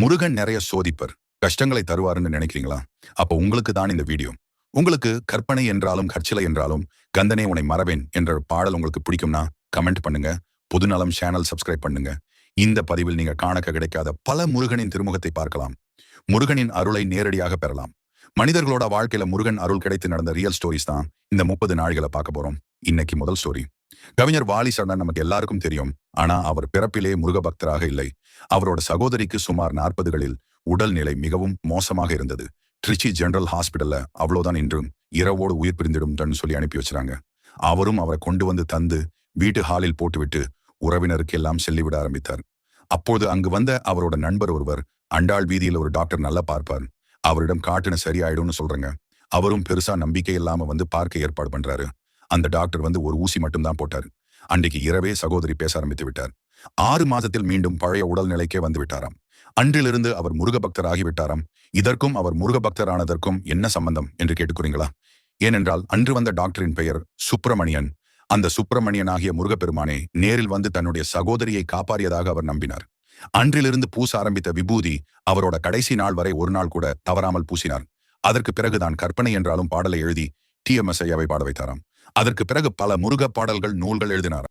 முருகன் நிறைய சோதிப்பர். கஷ்டங்களை தருவாருன்னு நினைக்கிறீங்களா? அப்போ உங்களுக்கு தான் இந்த வீடியோ. உங்களுக்கு கற்பனை என்றாலும் கற்சிலை என்றாலும் கந்தனே உன்னை மறவேன் என்ற பாடல் உங்களுக்கு பிடிக்கும்னா கமெண்ட் பண்ணுங்க. பொதுநலம் சேனல் சப்ஸ்கிரைப் பண்ணுங்க. இந்த பதிவில் நீங்க காணக்க கிடைக்காத பல முருகனின் திருமுகத்தை பார்க்கலாம். முருகனின் அருளை நேரடியாக பெறலாம். மனிதர்களோட வாழ்க்கையில முருகன் அருள் கிடைத்து நடந்த ரியல் ஸ்டோரிஸ் தான் இந்த முப்பது நாள்களை பார்க்க போறோம். இன்னைக்கு முதல் ஸ்டோரி கவிஞர் வாலி சரணன் நமக்கு எல்லாருக்கும் தெரியும். ஆனா அவர் பிறப்பிலே முருக பக்தராக இல்லை. அவரோட சகோதரிக்கு சுமார் நாற்பதுகளில் உடல்நிலை மிகவும் மோசமாக இருந்தது. ட்ரிச்சி ஜெனரல் ஹாஸ்பிடல்ல அவ்வளவுதான் இன்றும் இரவோடு உயிர் பிரிந்திடும் சொல்லி அனுப்பி வச்சிராங்க அவரும் அவரை கொண்டு வந்து தந்து வீட்டு ஹாலில் போட்டுவிட்டு உறவினருக்கு எல்லாம் செல்லிவிட ஆரம்பித்தார். அப்போது அங்கு வந்த அவரோட நண்பர் ஒருவர் அண்டாள் வீதியில் ஒரு டாக்டர் நல்லா பார்ப்பார். அவரிடம் காட்டுன சரியாயிடும்னு சொல்றேங்க. அவரும் பெருசா நம்பிக்கை இல்லாம வந்து பார்க்க ஏற்பாடு பண்றாரு. அந்த டாக்டர் வந்து ஒரு ஊசி மட்டும்தான் போட்டார். அன்றைக்கு இரவே சகோதரி பேச ஆரம்பித்து விட்டார். ஆறு மாதத்தில் மீண்டும் பழைய உடல்நிலைக்கே வந்து விட்டாராம். அன்றிலிருந்து அவர் முருக பக்தர் ஆகிவிட்டாராம் இதற்கும் அவர் முருக பக்தரானதற்கும் என்ன சம்பந்தம் என்று கேட்டுக்கிறீங்களா? ஏனென்றால் அன்று வந்த டாக்டரின் பெயர் சுப்பிரமணியன். அந்த சுப்பிரமணியன் ஆகிய முருகப்பெருமானே நேரில் வந்து தன்னுடைய சகோதரியை காப்பாறியதாக அவர் நம்பினார். அன்றிலிருந்து பூச ஆரம்பித்த விபூதி அவரோட கடைசி நாள் வரை ஒரு நாள் கூட தவறாமல் பூசினார். அதற்கு பிறகுதான் கற்பனை என்றாலும் பாடலை எழுதி டி எம் எஸ் ஐயாவை பாட வைத்தாராம். அதற்கு பிறகு பல முருகப் பாடல்கள் நூல்கள் எழுதினார்